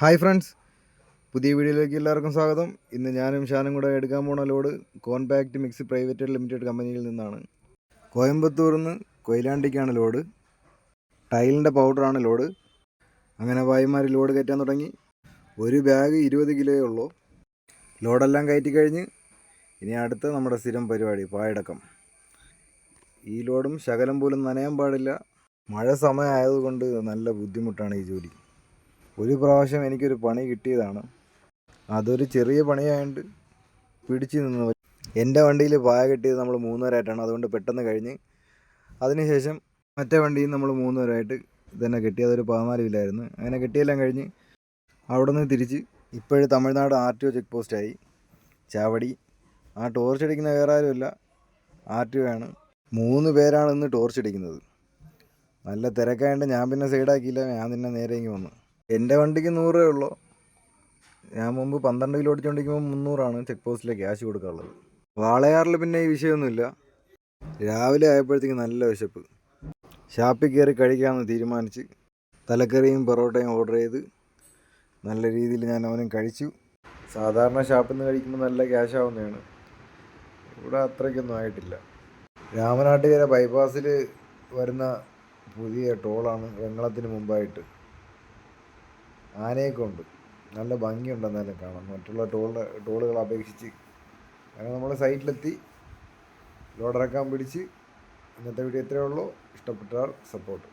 Hi friends. പുതിയ വീഡിയോയിലേക്ക് എല്ലാവർക്കും സ്വാഗതം. ഇന്ന് ഞാനും ഷാനും കൂടെ എടുക്കാൻ പോണ load compact mix private limited കമ്പനിയിൽ നിന്നാണ്. കോയമ്പത്തൂരിൽ നിന്ന് കൊയിലാണ്ടിക്കാണ് ലോഡ്. ടൈലിന്റെ പൗഡറാണ് ലോഡ്. അങ്ങനെ ഭായിമാർ ലോഡ് കയറ്റാൻ തുടങ്ങി. ഒരു ബാഗ് ഇരുപത് കിലോയേ ഉള്ളൂ. ലോഡെല്ലാം കയറ്റി കഴിഞ്ഞ് ഇനി അടുത്ത നമ്മുടെ സ്ഥിരം പരിപാടി പായടക്കം. ഈ ലോഡും ശകലം പോലും നനയാൻ പാടില്ല. മഴ സമയമായതുകൊണ്ട് നല്ല ബുദ്ധിമുട്ടാണ് ഈ ജോലി. ഒരു പ്രാവശ്യം എനിക്കൊരു പണി കിട്ടിയതാണ്. അതൊരു ചെറിയ പണിയായതുകൊണ്ട് പിടിച്ചു നിന്ന്. എന്റെ വണ്ടിയിൽ പായ കിട്ടിയത് നമ്മൾ മൂന്നുപേരായിട്ടാണ്. അതുകൊണ്ട് പെട്ടെന്ന് കഴിഞ്ഞ് അതിനുശേഷം മറ്റേ വണ്ടിയിൽ നമ്മൾ മൂന്നുപേരായിട്ട് ഇതന്നെ കെട്ടി അതൊരു പതിനാല് അങ്ങനെ കിട്ടിയെല്ലാം കഴിഞ്ഞ് അവിടെ നിന്ന് തിരിച്ച് ഇപ്പോഴും Tamil Nadu R T O check പോസ്റ്റായി Chavadi. ആ ടോർച്ച് അടിക്കുന്ന വേറെ ആരുമില്ല. ആർ ടി ഒ ആണ്. മൂന്ന് പേരാണ് ഇന്ന് ടോർച്ച് അടിക്കുന്നത്. നല്ല തിരക്കായതുകൊണ്ട് ഞാൻ പിന്നെ സൈഡാക്കിയില്ല. ഞാൻ തന്നെ നേരെ ഇങ്ങ് വന്നു. എന്റെ വണ്ടിക്ക് നൂറ് രൂപയേ ഉള്ളൂ. ഞാൻ മുമ്പ് പന്ത്രണ്ട് കിലോ ഓടിച്ചുകൊണ്ടിരിക്കുമ്പോൾ മുന്നൂറാണ് ചെക്ക് പോസ്റ്റിലെ ക്യാഷ് കൊടുക്കാനുള്ളത്. വാളയാറിൽ പിന്നെ ഈ വിഷയമൊന്നുമില്ല. രാവിലെ ആയപ്പോഴത്തേക്ക് നല്ല വിശപ്പ്. ഷാപ്പിൽ കയറി കഴിക്കാമെന്ന് തീരുമാനിച്ച് തലക്കറിയും പൊറോട്ടയും ഓർഡർ ചെയ്ത് നല്ല രീതിയിൽ ഞാൻ അവനും കഴിച്ചു. സാധാരണ ഷാപ്പിൽ നിന്ന് കഴിക്കുമ്പോൾ നല്ല ക്യാഷ് ആവുന്നതാണ്. ഇവിടെ അത്രയ്ക്കൊന്നും ആയിട്ടില്ല. രാമനാട്ടുകര ബൈപ്പാസിൽ വരുന്ന പുതിയ ടോളാണ് വെങ്ങളത്തിന് മുമ്പായിട്ട്. ആനയൊക്കെ ഉണ്ട് നല്ല ഭംഗിയുണ്ട് എന്നാലും കാണാൻ മറ്റുള്ള ടോൾ ടോളുകളെ അപേക്ഷിച്ച് അങ്ങനെ നമ്മൾ സൈറ്റിലെത്തി ലോഡറക്കാൻ പിടിച്ച് ഇന്നത്തെ വീഡിയോ ഇത്രയേ ഉള്ളൂ. ഇഷ്ടപ്പെട്ടാൽ സപ്പോർട്ട്